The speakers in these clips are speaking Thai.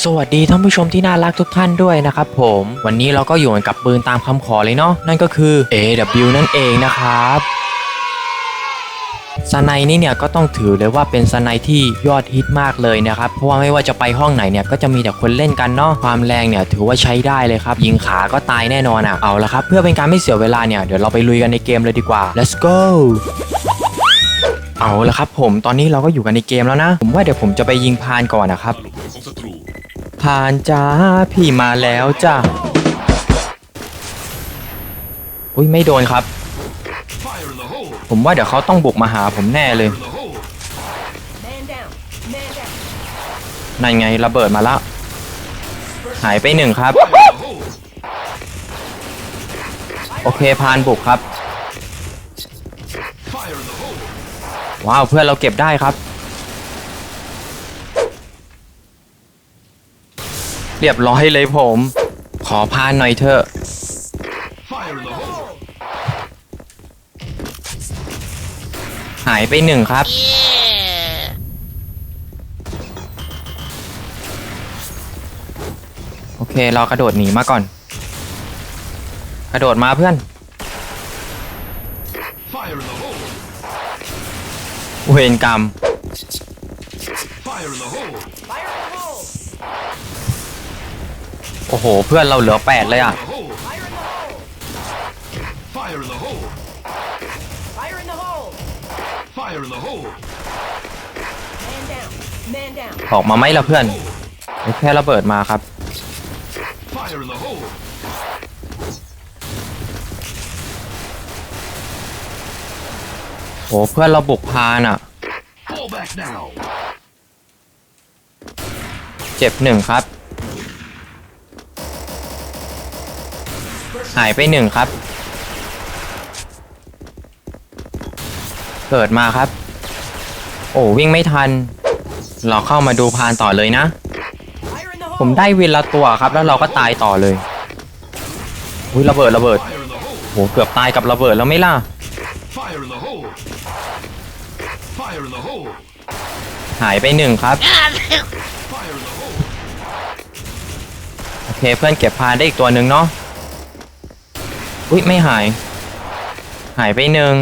สวัสดีท่านผู้ชมที่น่ารักทุกท่านด้วยนะครับผม วันนี้เราก็อยู่กันกับปืนตามคำขอเลยเนาะนั่นก็คือ AW นั่นเองนะครับสไนนี่เนี่ยก็ต้องถือเลยว่าเป็นสไนที่ยอดฮิตมากเลยนะครับ เพราะว่าไม่ว่าจะไปห้องไหนเนี่ยก็จะมีแต่คนเล่นกันเนาะความแรงเนี่ยถือว่าใช้ได้เลยครับยิงขาก็ตายแน่นอนอะเอาละครับ เพื่อเป็นการไม่เสียเวลาเนี่ยเดี๋ยวเราไปลุยกันในเกมเลยดีกว่า let's go เอาละครับผมตอนนี้เราก็อยู่กันในเกมแล้วนะ ผมว่าเดี๋ยวผมจะไปยิงพานก่อนนะครับ ผ่านจ้าพี่มาแล้วจ้าอุ้ยไม่โดนครับ ผมว่าเดี๋ยวเขาต้องบุกมาหาผมแน่เลยนั่นไงระเบิดมาล้วหายไปหนึ่งครับ โอเคพานบุกครับ ว้าวเพื่อนเราเก็บได้ครับ เรียบร้อยเลยผม ขอพานหน่อยเถอะหายไปหนึ่งครับ โอเคเรากระโดดหนีมาก่อน กระโดดมาเพื่อนเวรกรรม โอ้โห เพื่อนเราเหลือแปดเลยอะ the hole Fire in the hole. Fire in the hole Fire in Fire in the hole. the hole Man down. Man down. ออกมาไหมล่ะเพื่อนโอแค่ระเบิดมาครับ Fire in the hole โอ้เพื่อนเราบุกพานอะ Fall back now เจ็บหนึ่งครับ หายไปหนึ่งครับ เกิดมาครับ โอ้วิ่งไม่ทัน เราเข้ามาดูพานต่อเลยนะ ผมได้วินละตัวครับ แล้วเราก็ตายต่อเลยอุ้ยระเบิดระเบิดโหเกือบตายกับระเบิดแล้วไม่ล่ะหายไปหนึ่งครับโอเคเพื่อนเก็บพานได้อีกตัวหนึ่งเนาะ อุ้ยไม่หาย หายไปหนึ่ง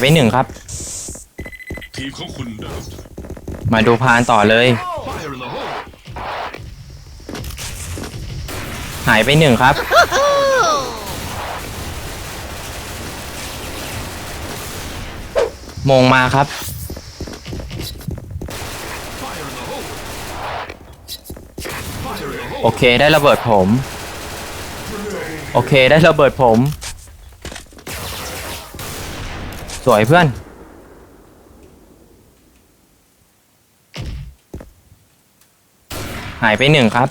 ไปหนึ่งครับ ทีมของคุณได้รับชัย มาดูพานต่อเลย Fire in the hole หายไปหนึ่งครับ มงมาครับ Fire in the hole Fire in the hole โอเคได้ระเบิดผม โอเคได้ระเบิดผม สวยเพื่อน หายไปหนึ่งครับ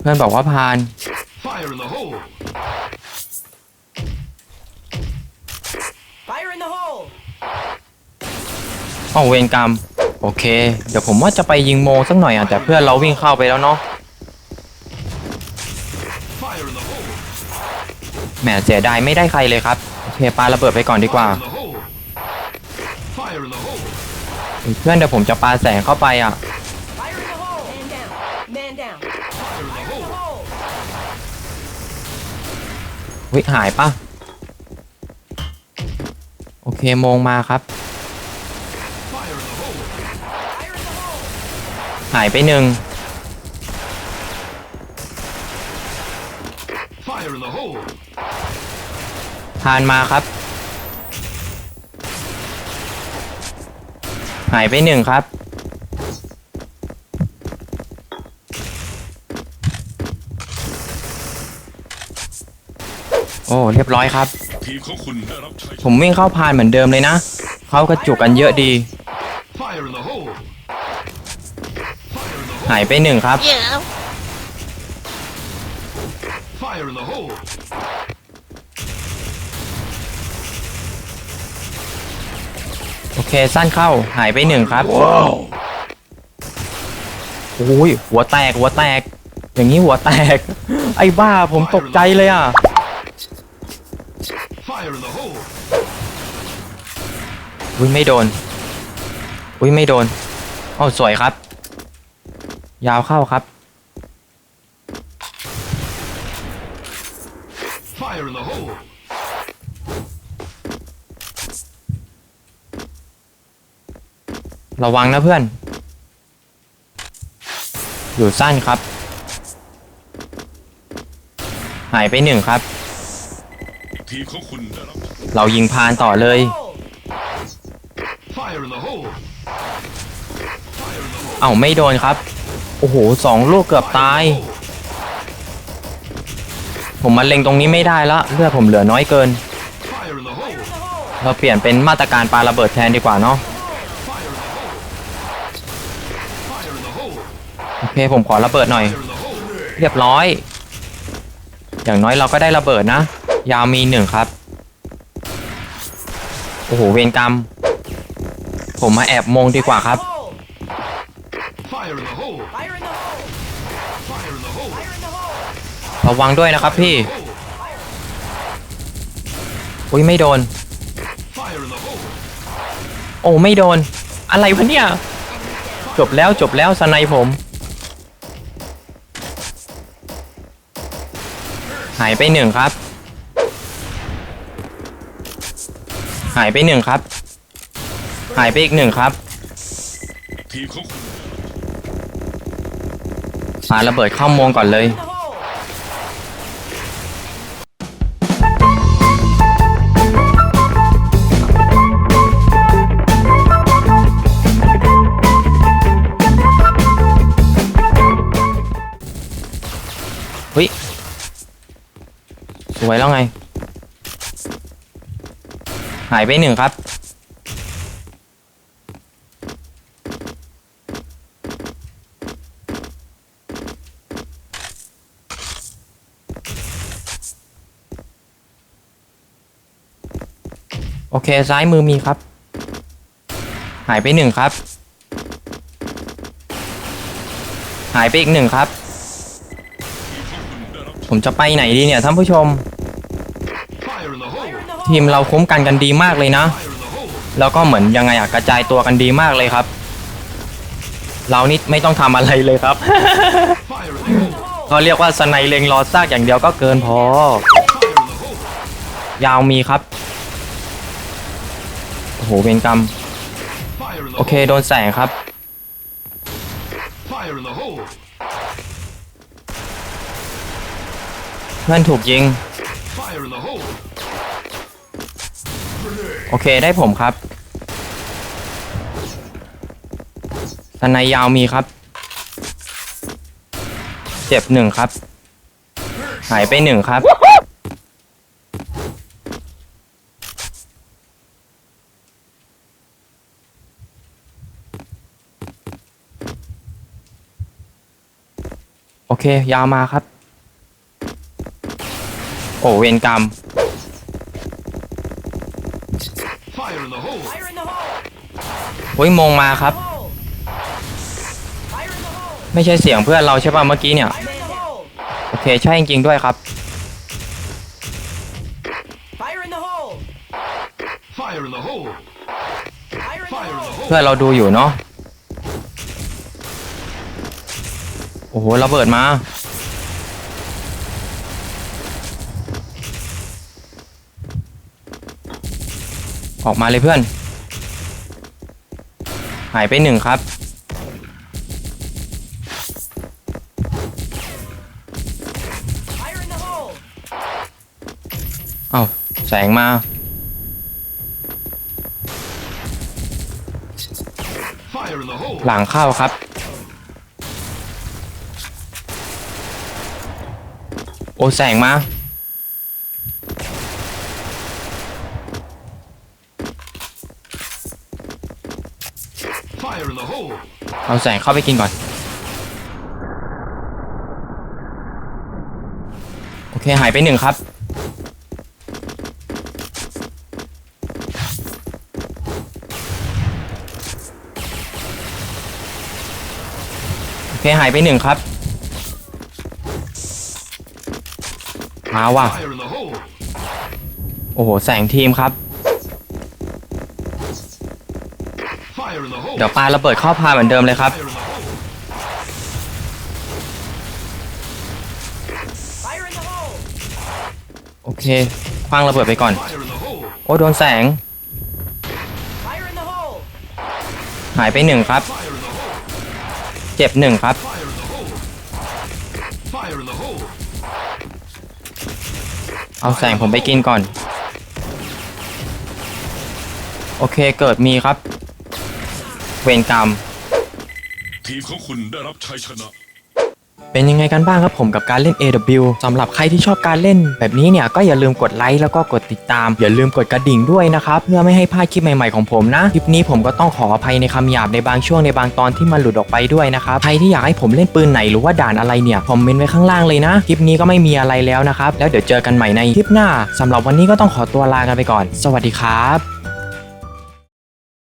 เพื่อนบอกว่าพาน Fire in the hole Fire in the hole. เอาเวรกรรม โอเค เดี๋ยวผมว่าจะไปยิงโมสักหน่อยอะแต่เพื่อนเราวิ่งเข้าไปแล้วเนาะ แหมเสียดายไม่ได้ใครเลยครับโอเคปาระเบิดไปก่อนดีกว่าเพื่อนเดี๋ยวผมจะปาแสงเข้าไปอะวิหายปะโอเคมงมาครับ หายไปหนึ่ง Fire in the hole ทานมาครับ หายไปหนึ่งครับ โอ้เรียบร้อยครับ ทีมของคุณได้รับชัยชผมวิ่งเข้าพานเหมือนเดิมเลยนะ เขากระจุกกันเยอะดีนะ Fire in the hole Fire in the hole หายไปหนึ่งครับ Fire in the hole โอเค สั้นเข้า หายไปหนึ่งครับ Wow โอ้ย หัวแตก หัวแตก อย่างนี้หัวแตก ไอ้บ้า ผมตกใจเลยอะ Fire in the hole อุ้ยไม่โดน อุ้ยไม่โดนโอ้าสวยครับ ยาวเข้าครับ Fire in the hole ระวังนะเพื่อน อยู่สั้นครับ หายไปหนึ่งครับ ทีมของคุณได้รับ เรายิงพานต่อเลย Fire in the hole เอ้าไม่โดนครับ โอ้โหสองลูกเกือบตาย ผมมาเล็งตรงนี้ไม่ได้ละเลือดผมเหลือน้อยเกิน Fire in the hole. เราเปลี่ยนเป็นมาตรการปาระเบิดแทนดีกว่าเนาะ Fire in the hole Fire in the hole โอ เคผมขอระเบิดหน่อย เรียบร้อย อย่างน้อยเราก็ได้ระเบิดนะ ยาวมีหนึ่งครับ โอ้โหเวรกรรม ผมมาแอบมงดีกว่าครับ ระวังด้วยนะครับพี่ อุ้ยไม่โดน โอ้ไม่โดน อะไรวะเนี่ย จบแล้วจบแล้วสไนผม หายไปหนึ่งครับ หายไปหนึ่งครับ หายไปอีกหนึ่งครับทีมของคุณปาระเบิดเข้ามงก่อนเลย สวยแล้วไง หายไปหนึ่งครับ โอเค ซ้ายมือมีครับ หายไปหนึ่งครับ หายไปอีกหนึ่งครับ ผมจะไปไหนดีเนี่ยท่านผู้ชม ทีมเราคุ้มกันกันดีมากเลยนะ แล้วก็เหมือนยังไงอะกระจายตัวกันดีมากเลยครับ เรานี่ไม่ต้องทำอะไรเลยครับก็เรียกว่าสไนเลงรอซากอย่างเดียวก็เกินพอ ยาวมีครับ โอ้โหเวรกรรม โอเคโดนแสงครับ เพื่อนถูกยิง Fire in the hole โอเคได้ผมครับสไนยาวมีครับ เจ็บหนึ่งครับ หายไปหนึ่งครับ โอเค ยาวมาครับ โอ้เวรกรรม อุ้ยมองมาครับ ไม่ใช่เสียงเพื่อนเราใช่ป่ะเมื่อกี้เนี่ย โอเคใช่จริงๆด้วยครับ เพื่อนเราดูอยู่เนาะโอ้โหระเบิดมา ออกมาเลยเพื่อน หายไปหนึ่งครับ เอาแสงมา หลังเข้าครับโอ้แสงมา Fire in the hole! เอาแสงเข้าไปกินก่อน โอเค หายไปหนึ่งครับ โอเค หายไปหนึ่งครับ มาว่ะ โอ้โห แสงทีมครับ เดี๋ยวปาระเบิดเข้าพาเหมือนเดิมเลยครับ Fire in the hole! Fire in the hole! โอเคคว้างระเบิดไปก่อน Fire in the hole! โอ้โดนแสง Fire in the hole! หายไปหนึ่งครับ Fire in the hole! เจ็บหนึ่งครับ Fire in the hole! Fire in the hole! เอาแสงผมไปกินก่อน โอเคเกิดมีครับ เวรกรรม ทีมของคุณได้รับชัยชนะ เป็นยังไงกันบ้างครับผมกับการเล่น AW สำหรับใครที่ชอบการเล่น แบบนี้เนี่ยก็อย่าลืมกดไลค์แล้วก็กดติดตาม อย่าลืมกดกระดิ่งด้วยนะครับ เพื่อไม่ให้พลาดคลิปใหม่ๆของผมนะ คลิปนี้ผมก็ต้องขออภัยในคำหยาบในบางช่วงในบางตอนที่มันหลุดออกไปด้วยนะครับ ใครที่อยากให้ผมเล่นปืนไหนหรือว่าด่านอะไรเนี่ยคอมเมนต์ไว้ข้างล่างเลยนะ คลิปนี้ก็ไม่มีอะไรแล้วนะครับ แล้วเดี๋ยวเจอกันใหม่ในคลิปหน้าสำหรับวันนี้ก็ต้องขอตัวลากันไปก่อน สวัสดีครับ